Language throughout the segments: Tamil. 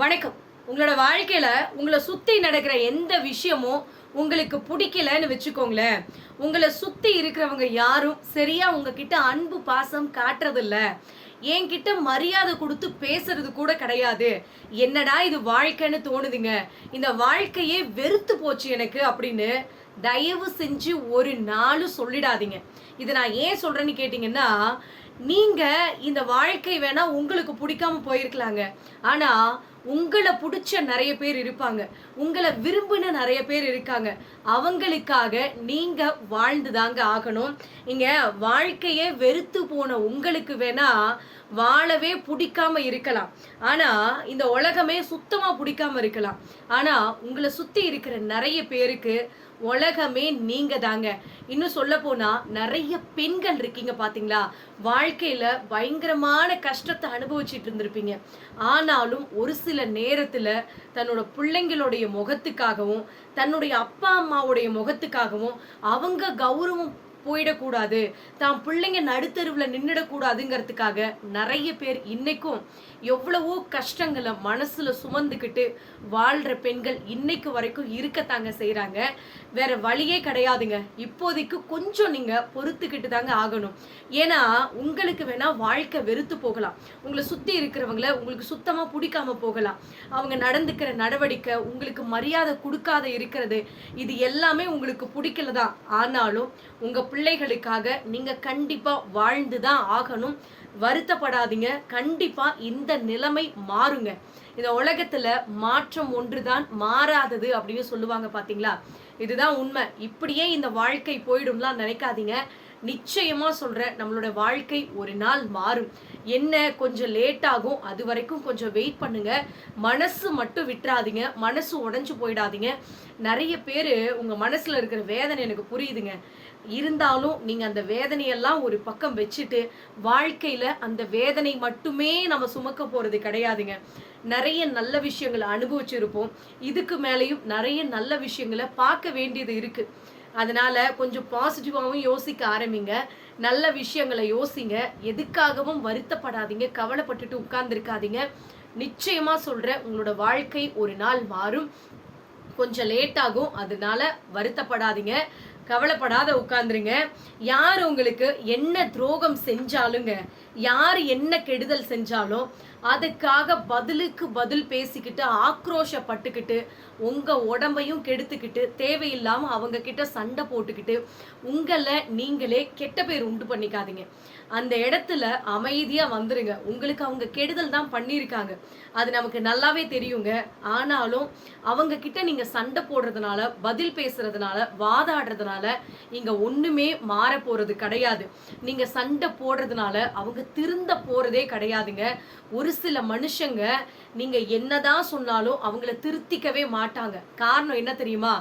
வணக்கம். உங்களோட வாழ்க்கையில் உங்களை சுற்றி நடக்கிற எந்த விஷயமும் உங்களுக்கு பிடிக்கலன்னு வச்சுக்கோங்களேன். உங்களை சுற்றி இருக்கிறவங்க யாரும் சரியாக உங்ககிட்ட அன்பு பாசம் காட்டுறதில்ல. என்கிட்ட மரியாதை கொடுத்து பேசுறது கூட கிடையாது. என்னடா இது வாழ்க்கைன்னு தோணுதுங்க. இந்த வாழ்க்கையே வெறுத்து போச்சு எனக்கு அப்படின்னு தயவு செஞ்சு ஒரு நாளும் சொல்லிடாதீங்க. இதை நான் ஏன் சொல்கிறேன்னு கேட்டிங்கன்னா நீங்கள் இந்த வாழ்க்கை வேணால் உங்களுக்கு பிடிக்காம போயிருக்கலாங்க. ஆனால் உங்களை பிடிச்ச நிறைய பேர் இருப்பாங்க. உங்களை விரும்பின நிறைய பேர் இருக்காங்க. அவங்களுக்காக நீங்க வாழ்ந்துதாங்க ஆகணும். இங்க வாழ்க்கையே வெறுத்து போன உங்களுக்கு வேணா வாழவே பிடிக்காம இருக்கலாம். ஆனா இந்த உலகமே சுத்தமா பிடிக்காம இருக்கலாம். ஆனா உங்களை சுத்தி இருக்கிற நிறைய பேருக்கு உலகமே நீங்க தாங்க இன்னும் சொல்ல போனா நிறைய பெண்கள் இருக்கீங்க பாத்தீங்களா? வாழ்க்கையில பயங்கரமான கஷ்டத்தை அனுபவிச்சுட்டு இருந்திருப்பீங்க. ஆனாலும் ஒரு சில நேரத்துல தன்னோட பிள்ளைங்களுடைய முகத்துக்காகவும் தன்னுடைய அப்பா அம்மாவுடைய முகத்துக்காகவும் அவங்க கௌரவம் போயிடக்கூடாது. தான் பிள்ளைங்க நடுத்தருவில் நின்றுடக்கூடாதுங்கிறதுக்காக நிறைய பேர் இன்னைக்கும் எவ்வளவோ கஷ்டங்களை மனசில் சுமந்துக்கிட்டு வாழ்கிற பெண்கள் இன்னைக்கு வரைக்கும் இருக்கத்தாங்க செய்கிறாங்க வேற வழியே கிடையாதுங்க. இப்போதைக்கு கொஞ்சம் நீங்க பொறுத்துக்கிட்டு தாங்க ஆகணும். ஏன்னா உங்களுக்கு வேணா வாழ்க்கை வெறுத்து போகலாம். உங்களை சுத்தி இருக்கிறவங்கள உங்களுக்கு சுத்தமா பிடிக்காம போகலாம். அவங்க நடந்துக்கிற நடவடிக்கை உங்களுக்கு மரியாதை கொடுக்காத இருக்கிறது. இது எல்லாமே உங்களுக்கு பிடிக்கல தான் ஆனாலும் உங்க பிள்ளைகளுக்காக நீங்க கண்டிப்பா வாழ்ந்து தான் ஆகணும். வருத்தப்படாதீங்க. கண்டிப்பா இந்த நிலைமை மாறுங்க. இந்த உலகத்துல மாற்றம் ஒன்றுதான் மாறாதது அப்படின்னு சொல்லுவாங்க பாத்தீங்களா? இதுதான் உண்மை. இப்படியே இந்த வாழ்க்கை போயிடும்லாம் நினைக்காதீங்க. நிச்சயமா சொல்றேன் நம்மளோட வாழ்க்கை ஒரு நாள் மாறும். என்ன கொஞ்சம் லேட் ஆகும் அது வரைக்கும் கொஞ்சம் வெயிட் பண்ணுங்க. மனசு மட்டும் விட்டுறாதீங்க மனசு உடஞ்சு போயிடாதீங்க. நிறைய பேர் உங்க மனசுல இருக்கிற வேதனை எனக்கு புரியுதுங்க. இருந்தாலும் நீங்கள் அந்த வேதனையெல்லாம் ஒரு பக்கம் வச்சுட்டு வாழ்க்கையில் அந்த வேதனை மட்டுமே நம்ம சுமக்க போகிறது கிடையாதுங்க. நிறைய நல்ல விஷயங்களை அனுபவிச்சிருப்போம். இதுக்கு மேலேயும் நிறைய நல்ல விஷயங்களை பார்க்க வேண்டியது இருக்குது அதனால் கொஞ்சம் பாசிட்டிவாகவும் யோசிக்க ஆரம்பிங்க. நல்ல விஷயங்களை யோசிங்க. எதுக்காகவும் வருத்தப்படாதீங்க. கவலைப்பட்டுட்டு உட்கார்ந்துருக்காதீங்க. நிச்சயமாக சொல்கிறேன் உங்களோட வாழ்க்கை ஒரு நாள் மாறும். கொஞ்சம் லேட் ஆகும். அதனால வருத்தப்படாதீங்க. கவலைப்படாத உட்காந்துருங்க யார் உங்களுக்கு என்ன துரோகம் செஞ்சாலுங்க யார் என்ன கெடுதல் செஞ்சாலும் அதுக்காக பதிலுக்கு பதில் பேசிக்கிட்டு ஆக்ரோஷப்பட்டுக்கிட்டு உங்கள் உடம்பையும் கெடுத்துக்கிட்டு தேவையில்லாமல் அவங்க கிட்ட சண்டை போட்டுக்கிட்டு உங்களை நீங்களே கெட்ட பேர் உண்டு பண்ணிக்காதீங்க. அந்த இடத்துல அமைதியாக வந்துருங்க. உங்களுக்கு அவங்க கெடுதல் தான் பண்ணியிருக்காங்க. அது நமக்கு நல்லாவே தெரியுங்க. ஆனாலும் அவங்க கிட்ட நீங்கள் சண்டை போடுறதுனால பதில் பேசுறதுனால வாதாடுறதுனால இங்கே ஒன்றுமே மாற போகிறது கிடையாது. நீங்கள் சண்டை போடுறதுனால அவங்க திருந்த போகிறதே கிடையாதுங்க. ஒரு சில மனுஷங்க நீங்கள் என்னதான் சொன்னாலும் அவங்கள திருத்திக்கவே மாட்டாங்க. காரணம் என்ன தெரியுமா?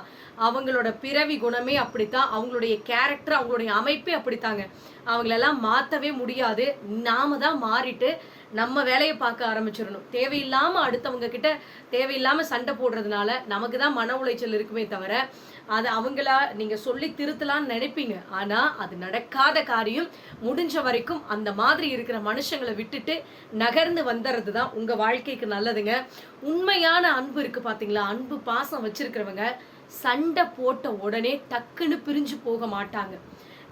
அவங்களோட பிறவி குணமே அப்படித்தான். அவங்களுடைய கேரக்டர் அவங்களுடைய அமைப்பே அப்படித்தாங்க. அவங்களெல்லாம் மாற்ற மாற்றவே முடியாது. நாம தான் மாறிட்டு நம்ம வேலையை பார்க்க ஆரம்பிச்சிடணும். தேவையில்லாமல் அடுத்தவங்க கிட்ட தேவையில்லாமல் சண்டை போடுறதுனால நமக்கு தான் மன உளைச்சல் இருக்குமே தவிர அது அவங்களா நீங்கள் சொல்லி திருத்தலாம்னு நினைப்பீங்க. ஆனால் அது நடக்காத காரியம். முடிஞ்ச வரைக்கும் அந்த மாதிரி இருக்கிற மனுஷங்களை விட்டுட்டு நகர்ந்து வந்துடுறது தான் உங்கள் வாழ்க்கைக்கு நல்லதுங்க. உண்மையான அன்பு இருக்குது பார்த்தீங்களா அன்பு பாசம் வச்சிருக்கிறவங்க சண்டை போட்ட உடனே டக்குன்னு பிரிஞ்சு போக மாட்டாங்க.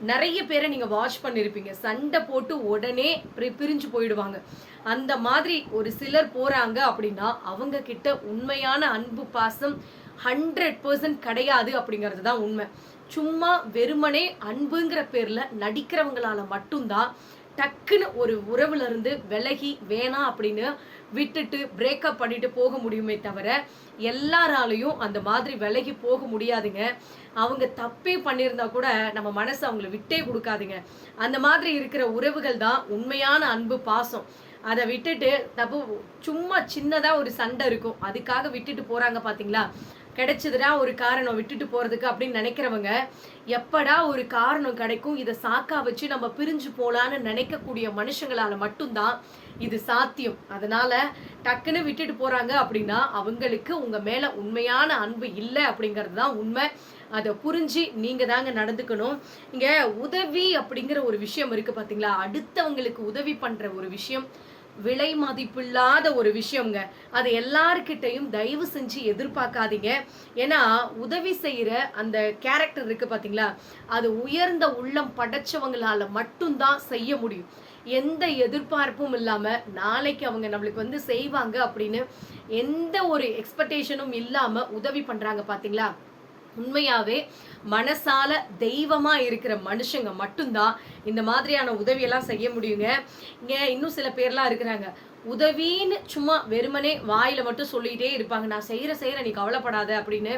நிறைய பேரை நீங்கள் வாட்ச் பண்ணியிருப்பீங்க சண்டை போட்டு உடனே பிரி- பிரிஞ்சு போயிடுவாங்க. அந்த மாதிரி ஒரு சிலர் போகிறாங்க அப்படின்னா அவங்க கிட்ட உண்மையான அன்பு பாசம் ஹண்ட்ரட் பர்சன்ட் கிடையாது அப்படிங்கிறது தான் உண்மை. சும்மா வெறுமனே அன்புங்கிற பேரில் நடிக்கிறவங்களால மட்டும்தான் டக்குன்னு ஒரு உறவுல இருந்து விலகி வேணாம் அப்படின்னு விட்டுட்டு பிரேக்கப் பண்ணிட்டு போக முடியுமே தவிர எல்லாராலையும் அந்த மாதிரி விலகி போக முடியாதுங்க. அவங்க தப்பே பண்ணியிருந்தா கூட நம்ம மனசு அவங்கள விட்டே கொடுக்காதுங்க. அந்த மாதிரி இருக்கிற உறவுகள் தான் உண்மையான அன்பு பாசம். அதை விட்டுட்டு தப்பு சும்மா சின்னதாக ஒரு சண்டை இருக்கும். அதுக்காக விட்டுட்டு போகிறாங்க பார்த்தீங்களா கிடைச்சதுடா ஒரு காரணம் விட்டுட்டு போகிறதுக்கு அப்படின்னு நினைக்கிறவங்க எப்படா ஒரு காரணம் கிடைக்கும்? இதை சாக்கா வச்சு நம்ம பிரிஞ்சு போகலான்னு நினைக்கக்கூடிய மனுஷங்களால் மட்டும்தான் இது சாத்தியம். அதனால் டக்குன்னு விட்டுட்டு போகிறாங்க அப்படின்னா அவங்களுக்கு உங்கள் மேலே உண்மையான அன்பு இல்லை அப்படிங்கிறது தான் உண்மை. அதை புரிஞ்சு நீங்கள் தாங்க நடந்துக்கணும். இங்கே உதவி அப்படிங்கிற ஒரு விஷயம் இருக்குது பார்த்தீங்களா அடுத்தவங்களுக்கு உதவி பண்ணுற ஒரு விஷயம். விலை மதிப்பில்லாத ஒரு விஷயங்க அது எல்லார்கிட்டையும் தயவு செஞ்சு எதிர்பார்க்காதீங்க. ஏன்னா உதவி செய்கிற அந்த கேரக்டர் இருக்குது பார்த்தீங்களா அது உயர்ந்த உள்ளம் படைச்சவங்களால மட்டும்தான் செய்ய முடியும். எந்த எதிர்பார்ப்பும் இல்லாமல் நாளைக்கு அவங்க நம்மளுக்கு வந்து செய்வாங்க அப்படின்னு எந்த ஒரு எக்ஸ்பெக்டேஷனும் இல்லாமல் உதவி பண்ணுறாங்க பார்த்தீங்களா உண்மையாவே மனசால தெய்வமா இருக்கிற மனுஷங்க மட்டும்தான் இந்த மாதிரியான உதவியெல்லாம் செய்ய முடியுங்க. இங்க இன்னும் சில பேர்லாம் இருக்கிறாங்க. உதவின்னு சும்மா வெறுமனே வாயில மட்டும் சொல்லிக்கிட்டே இருப்பாங்க. நான் செய்யற செய்யற நீ கவலைப்படாத அப்படின்னு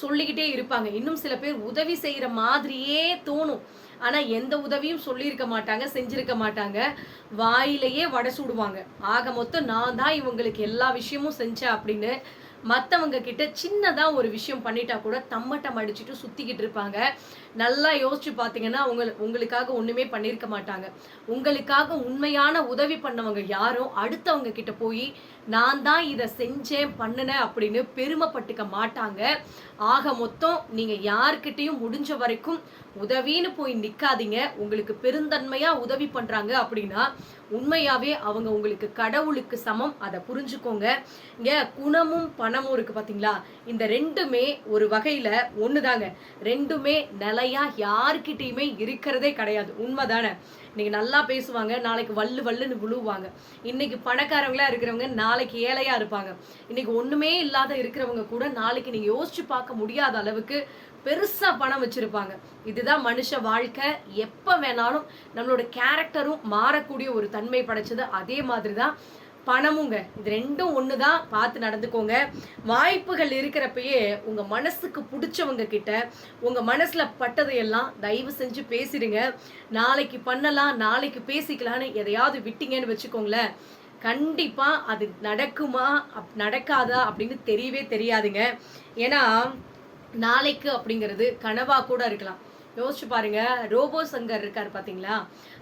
சொல்லிக்கிட்டே இருப்பாங்க. இன்னும் சில பேர் உதவி செய்யற மாதிரியே தோணும். ஆனா எந்த உதவியும் சொல்லியிருக்க மாட்டாங்க செஞ்சிருக்க மாட்டாங்க. வாயிலேயே வடை சுடுவாங்க. ஆக மொத்தம் நான் தான் இவங்களுக்கு எல்லா விஷயமும் செஞ்சேன் அப்படின்னு மற்றவங்க கிட்ட சின்னதாக ஒரு விஷயம் பண்ணிட்டா கூட தம்மட்டம் அடிச்சுட்டு சுற்றிக்கிட்டு இருப்பாங்க. நல்லா யோசிச்சு பார்த்தீங்கன்னா உங்க உங்களுக்காக ஒன்றுமே பண்ணியிருக்க மாட்டாங்க. உங்களுக்காக உண்மையான உதவி பண்ணவங்க யாரும் அடுத்தவங்க கிட்ட போய் நான் தான் இதை செஞ்சேன் பண்ணினேன் அப்படின்னு பெருமைப்பட்டுக்க மாட்டாங்க. ஆக மொத்தம் நீங்கள் யார்கிட்டையும் முடிஞ்ச வரைக்கும் உதவின்னு போய் நிற்காதீங்க உங்களுக்கு பெருந்தன்மையாக உதவி பண்ணுறாங்க அப்படின்னா உண்மையாகவே அவங்க உங்களுக்கு கடவுளுக்கு சமம். அதை புரிஞ்சுக்கோங்க. இங்க குணமும் பணமும் இருக்குது பார்த்தீங்களா இந்த ரெண்டுமே ஒரு வகையில் ஒன்று தாங்க ரெண்டுமே நிலையா யார்கிட்டயுமே இருக்கிறதே கிடையாது. உண்மைதானே? இன்னைக்கு நல்லா பேசுவாங்க நாளைக்கு வள்ளு வல்லுன்னு விழுவாங்க இன்னைக்கு பணக்காரங்களாக இருக்கிறவங்க நாளைக்கு ஏழையா இருப்பாங்க. இன்னைக்கு ஒண்ணுமே இல்லாத இருக்கிறவங்க கூட நாளைக்கு நீங்க யோசிச்சு பார்க்க முடியாத அளவுக்கு பெருசாக பணம் வச்சுருப்பாங்க. இதுதான் மனுஷ வாழ்க்கை. எப்போ வேணாலும் நம்மளோட கேரக்டரும் மாறக்கூடிய ஒரு தன்மை படைச்சது அதே மாதிரி தான் பணமுங்க. இது ரெண்டும் ஒண்ணுதான். பார்த்து நடந்துக்கோங்க. வாய்ப்புகள் இருக்கிறப்பயே உங்கள் மனசுக்கு பிடிச்சவங்க கிட்ட உங்க மனசுல பட்டதையெல்லாம் தயவு செஞ்சு பேசிடுங்க. நாளைக்கு பண்ணலாம் நாளைக்கு பேசிக்கலாம்னு எதையாவது விட்டீங்கன்னு வச்சுக்கோங்களேன். கண்டிப்பாக அது நடக்குமா அப்- நடக்காதா அப்படின்னு தெரியவே தெரியாதுங்க. ஏன்னா நாளைக்கு அப்படிங்கிறது கனவாக கூட இருக்கலாம். யோசிச்சு பாருங்க. ரோபோ சங்கர் இருக்கார் பார்த்தீங்களா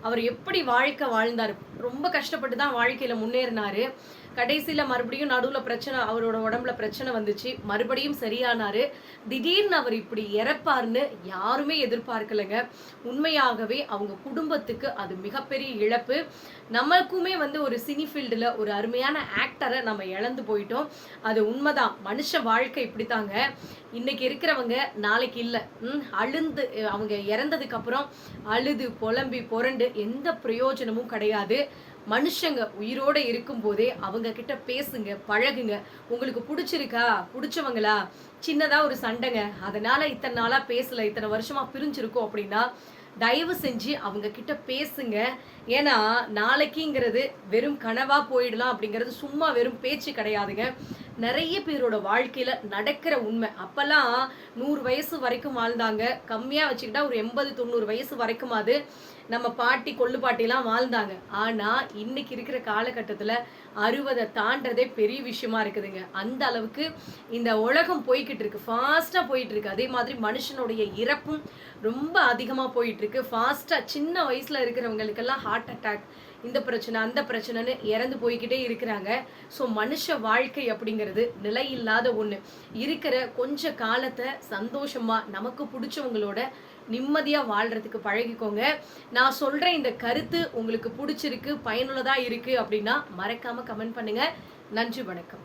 அவர் எப்படி வாழ்க்கை வாழ்ந்தார்? ரொம்ப கஷ்டப்பட்டு தான் வாழ்க்கையில் முன்னேறினாரு. கடைசியில் மறுபடியும் நடுவில் பிரச்சனை அவரோட உடம்புல பிரச்சனை வந்துச்சு. மறுபடியும் சரியானாரு. திடீர்னு அவர் இப்படி இறப்பாருன்னு யாருமே எதிர்பார்க்கலைங்க. உண்மையாகவே அவங்க குடும்பத்துக்கு அது மிகப்பெரிய இழப்பு. நமக்குமே வந்து ஒரு சினி ஃபீல்டில் ஒரு அருமையான ஆக்டரை நம்ம இழந்து போயிட்டோம். அது உண்மைதான். மனுஷ வாழ்க்கை இப்படித்தாங்க. இன்னைக்கு இருக்கிறவங்க நாளைக்கு இல்லை. அழுந்து அவங்க இறந்ததுக்கப்புறம் அழுது புலம்பி புரண்டு எந்த பிரயோஜனமும் கிடையாது. மனுஷங்க உயிரோட இருக்கும் போதே அவங்க கிட்ட பேசுங்க பழகுங்க. உங்களுக்கு பிடிச்சிருக்கா? பிடிச்சவங்களா? சின்னதாக ஒரு சண்டைங்க. அதனால இத்தனை நாளாக பேசலை இத்தனை வருஷமாக பிரிஞ்சிருக்கோம் அப்படின்னா தயவு செஞ்சு அவங்க கிட்ட பேசுங்க. ஏன்னா நாளைக்குங்கிறது வெறும் கனவாக போயிடலாம் அப்படிங்கிறது சும்மா வெறும் பேச்சு கிடையாதுங்க. நிறைய பேரோட வாழ்க்கையில நடக்கிற உண்மை. அப்பெல்லாம் நூறு வயசு வரைக்கும் வாழ்ந்தாங்க. கம்மியா வச்சுக்கிட்டா ஒரு எண்பது தொண்ணூறு வயசு வரைக்கும் அது நம்ம பாட்டி கொள்ளு பாட்டிலாம் வாழ்ந்தாங்க. ஆனா இன்னைக்கு இருக்கிற காலகட்டத்துல அறுபதை தாண்டதே பெரிய விஷயமா இருக்குதுங்க. அந்த அளவுக்கு இந்த உலகம் போய்கிட்டு இருக்கு. ஃபாஸ்டா போயிட்டு இருக்கு. அதே மாதிரி மனுஷனுடைய இறப்பும் ரொம்ப அதிகமா போயிட்டு இருக்கு. ஃபாஸ்டா சின்ன வயசுல இருக்கிறவங்களுக்கெல்லாம் ஹார்ட் அட்டாக் இந்த பிரச்சனை அந்த பிரச்சனைன்னு இறந்து போய்கிட்டே இருக்கிறாங்க. ஸோ மனுஷ வாழ்க்கை அப்படிங்கிறது நிலையில்லாத ஒன்று இருக்கிற கொஞ்ச காலத்தை சந்தோஷமாக நமக்கு பிடிச்சவங்களோட நிம்மதியாக வாழ்கிறதுக்கு பழகிக்கோங்க. நான் சொல்கிற இந்த கருத்து உங்களுக்கு பிடிச்சிருக்கு பயனுள்ளதாக இருக்கு அப்படின்னா மறக்காம கமெண்ட் பண்ணுங்கள் நன்றி வணக்கம்.